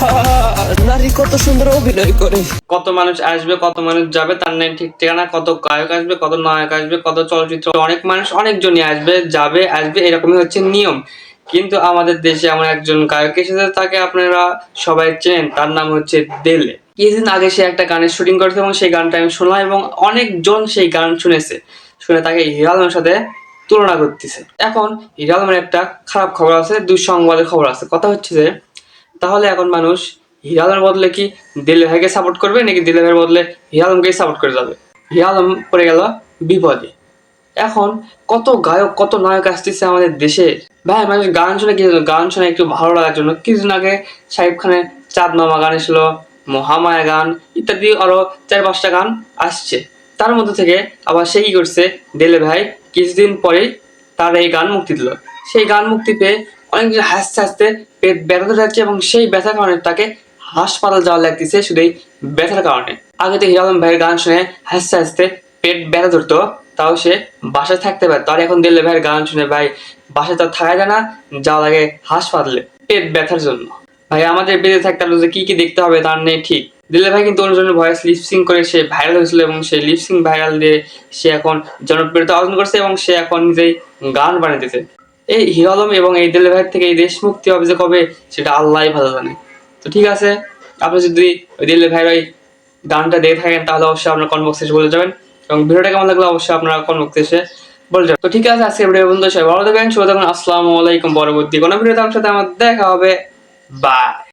নারী কত সুন্দর অভিনয় করে। কত মানুষ আসবে, কত মানুষ যাবে, তার নেই ঠিক ঠিকানা, কত গায়ক আসবে, কত নায়ক আসবে, কত চলচ্চিত্র। অনেক মানুষ, অনেকজনই আসবে, যাবে, আসবে, এরকমই হচ্ছে নিয়ম। কিন্তু আমাদের দেশে এমন একজন গায়ক এসেছে, তাকে আপনারা সবাই চেনেন, তার নাম হচ্ছে দেলে। কিছুদিন আগে সে একটা গানের শুটিং করেছে এবং সেই গানটা আমি শুনলাম এবং অনেকজন সেই গান শুনেছে। শুনে তাকে হিরা আলমের সাথে তুলনা করতেছে। এখন হিরা আলমের একটা খারাপ খবর আছে, দুঃসংবাদের খবর আছে। কথা হচ্ছে যে তাহলে এখন মানুষ হিরা আলমের বদলে কি দিলে ভাইকে সাপোর্ট করবে নাকি দিলে ভাইয়ের বদলে হিরালমকেই সাপোর্ট করে যাবে? হিরা আলম পড়ে গেল বিপদে। এখন কত গায়ক, কত নায়ক আসতেছে আমাদের দেশে? ভাই, মানুষ গান শুনে কি গান শুনে একটু ভালো লাগার জন্য। কিছুদিন আগে শাহিব খানের চাঁদ মামা গান এসেছিল, মহামায়া গান ইত্যাদি আরও চার পাঁচটা গান আসছে। তার মধ্যে থেকে আবার সে কি করছে? দেলে ভাই কিছুদিন পরেই তার এই গান মুক্তি দিল। সেই গান মুক্তি পেয়ে অনেক হাসতে হাসতে পেট ব্যথা ধরে যাচ্ছে এবং সেই ব্যথার কারণে তাকে হাসপাতাল যাওয়া লাগতেছে শুধু এই ব্যথার কারণে। আগে তো হিরালম ভাইয়ের গান শুনে হাসতে হাসতে পেট ব্যথা ধরতো, তাও সে বাসায় থাকতে পারে তার এখন দিল্লি ভাইয়ের গান শুনে ভাই বাসায় তো থাকা যায় না, যাওয়া লাগে হাসপাতালে পেট ব্যথার জন্য। ভাই, আমাদের বেঁচে থাকতে যে কি কি দেখতে হবে তার নেই ঠিক। দিল্লি ভাই কিন্তু অন্যজনের ভয়েস লিপসিং করে সে ভাইরাল হয়েছিল এবং সেই লিপসিং ভাইরাল দিয়ে সে এখন জনপ্রিয়তা অর্জন করছে এবং সে এখন নিজেই গান বানাইতেছে। এই হিরো আলম এবং এই ডেলিভারি থেকে এই দেশ মুক্তি হবে যে কবে, সেটা আল্লাহ ভালো জানে। তো ঠিক আছে, আপনি যদি ওই ডেলিভারি ওই গানটা দেখে থাকেন, তাহলে অবশ্যই আপনার কনবক্স এসে বলে যাবেন। এবং ভিডিওটা কেমন লাগল অবশ্যই আপনারা কনবক্স এসে বলে যাবেন। তো ঠিক আছে আজকে ভিডিও বন্ধু সবাই ভালো থাকবেন শুভ থাকুন আসসালামু আলাইকুম। পরবর্তী কোনো ভিডিওতে আপনার সাথে আমার দেখা হবে। বাই